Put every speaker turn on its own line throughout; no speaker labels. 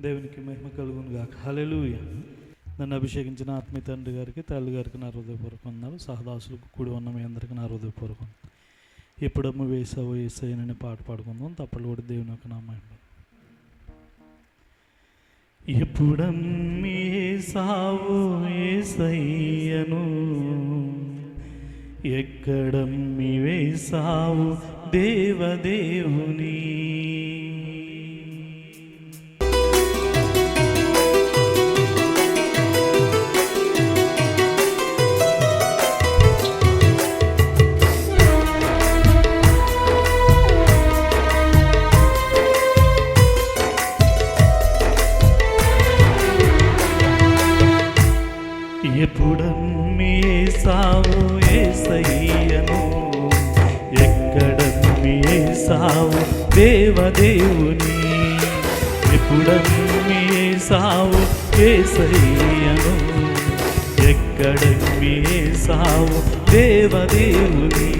దేవునికి మహిమ కలుగును గాక. హలెలుయ నన్ను అభిషేకించిన ఆత్మీయ తండ్రి గారికి తల్లి గారికి నా హృదయపూర్వక వందనాలు. సహదాసులకు కూడి ఉన్న మీ అందరికీ నా హృదయపూర్వకం ఎప్పుడమ్మ వేసావో వేసాయనని పాట పాడుకుందాం. తప్పలు కూడా దేవుని యొక్క నామం ఎప్పుడమ్మి వేసావో ఏసయ్యను ఎక్కడమ్మి వేసావు దేవదేవుని? సావు దేవదేవుని. ఎప్పుడమ్మి సావు ఏసయ్యను ఎక్కడమ్మి సావు దేవదేవుని.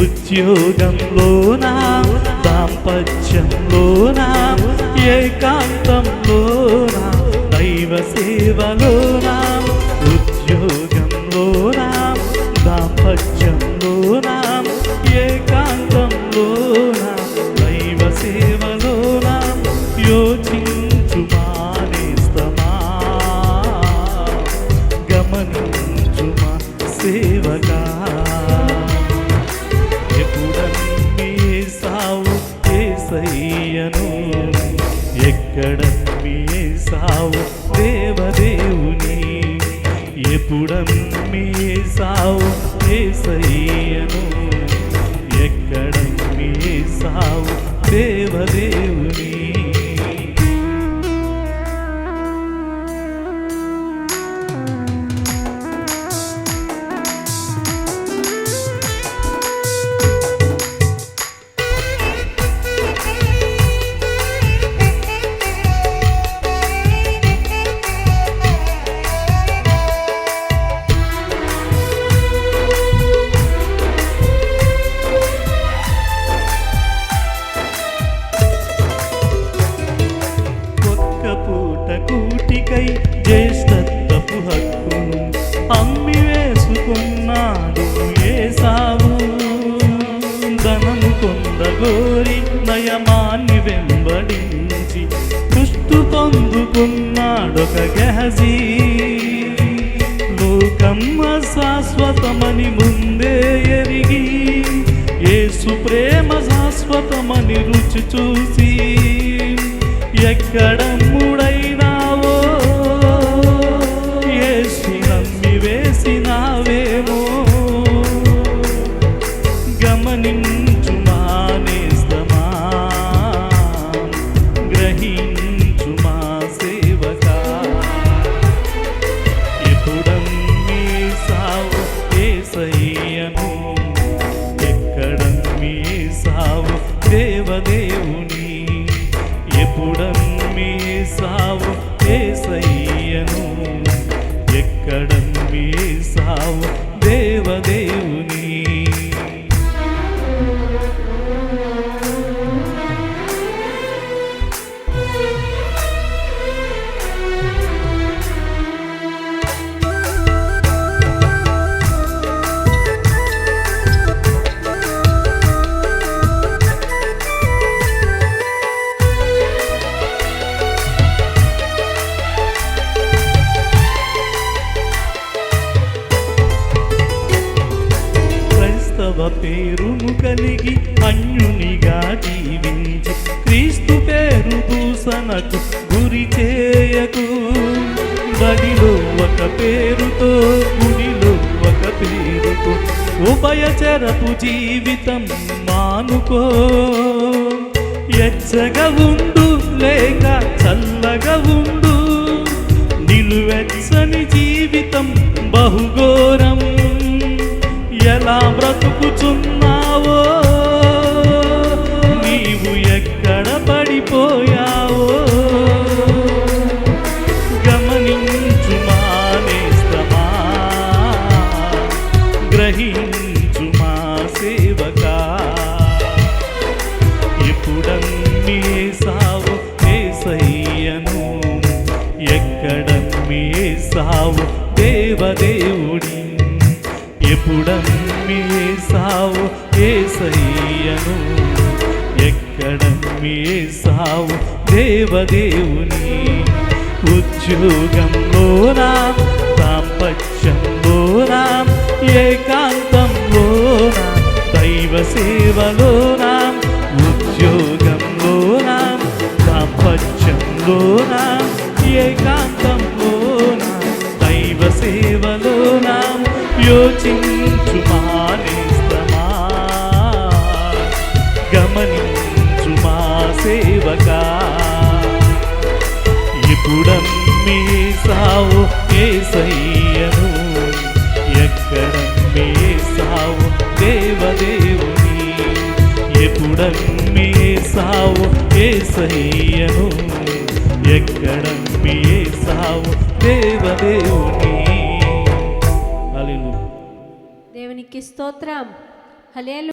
ఉద్యోగంలోనా దాంపత్యంలోనా ఏకాంతంలోనా దైవ సేవలోనా దేవదేవుని ఎప్పుడమ్మి సావు ఏసయ్యను పొందుకున్నాడొక గహజీ లోకమ్మ శాశ్వతమని ముందే ఎరిగి యేసు ప్రేమ శాశ్వతమని రుచి చూసి ఎక్కడ పేరును కలిగి అన్యునిగా జీవించి క్రీస్తు పేరు దూసనకు గురి చేయకు. బడిలో ఒక పేరుతో గుడిలో ఒక పేరుతో ఉభయచరపు జీవితం మానుకో. ఎచ్చగా ఉండు లేక చల్లగా ఉండు. నిలువెచ్చని జీవితం బహుగోర ఎలా బ్రతుకుచున్నావో ఎక్కడ దేవదేవుని. ఉద్యోగంలోనా దాంపత్యంలోనా ఏకాంతంలోనా దైవ సేవలోనా ఉద్యోగంలోనా దాంపత్యంలోనా ఏకాంతంలోనా దైవ సేవలోనా యోచించుమా ఎప్పుడమ్మి సావు ఏసయ్యను ఎక్కడమ్మి సావు దేవదేవుని. ఎప్పుడమ్మి సావు ఏసయ్యను ఎక్కడమ్మి సావు దేవదేవుని.
దేవునికి స్తోత్రం. హలేలు